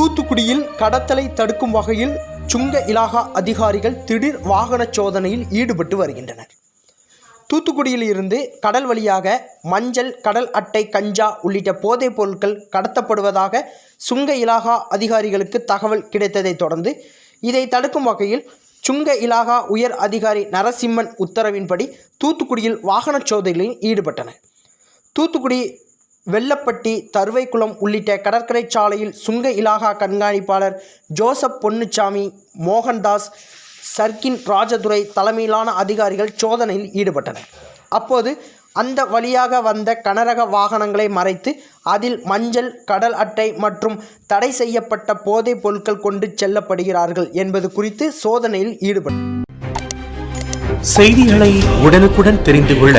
தூத்துக்குடியில் கடத்தலை தடுக்கும் வகையில் சுங்க இலாகா அதிகாரிகள் திடீர் வாகன சோதனையில் ஈடுபட்டு வருகின்றனர். தூத்துக்குடியில் இருந்து கடல் வழியாக மஞ்சள் கடல் அட்டை கஞ்சா உள்ளிட்ட போதைப் பொருட்கள் கடத்தப்படுவதாக சுங்க இலாகா அதிகாரிகளுக்கு தகவல் கிடைத்ததைத் தொடர்ந்து இதை தடுக்கும் வகையில் சுங்க இலாகா உயர் அதிகாரி நரசிம்மன் உத்தரவின்படி தூத்துக்குடியில் வாகன சோதனையில் ஈடுபட்டனர். தூத்துக்குடி வெள்ளப்பட்டி தருவைக்குளம் உள்ளிட்ட கடற்கரை சாலையில் சுங்க இலாகா கண்காணிப்பாளர் ஜோசப் பொன்னுச்சாமி மோகன்தாஸ் சர்க்கின் ராஜதுரை தலைமையிலான அதிகாரிகள் சோதனையில் ஈடுபட்டனர். அப்போது அந்த வழியாக வந்த கனரக வாகனங்களை மறைத்து அதில் மஞ்சள் கடல் அட்டை மற்றும் தடை செய்யப்பட்ட போதைப் பொருட்கள் கொண்டு செல்லப்படுகிறார்கள் என்பது குறித்து சோதனையில் ஈடுபட்டனர் செய்திகளை உடனுக்குடன் தெரிந்து கொள்ள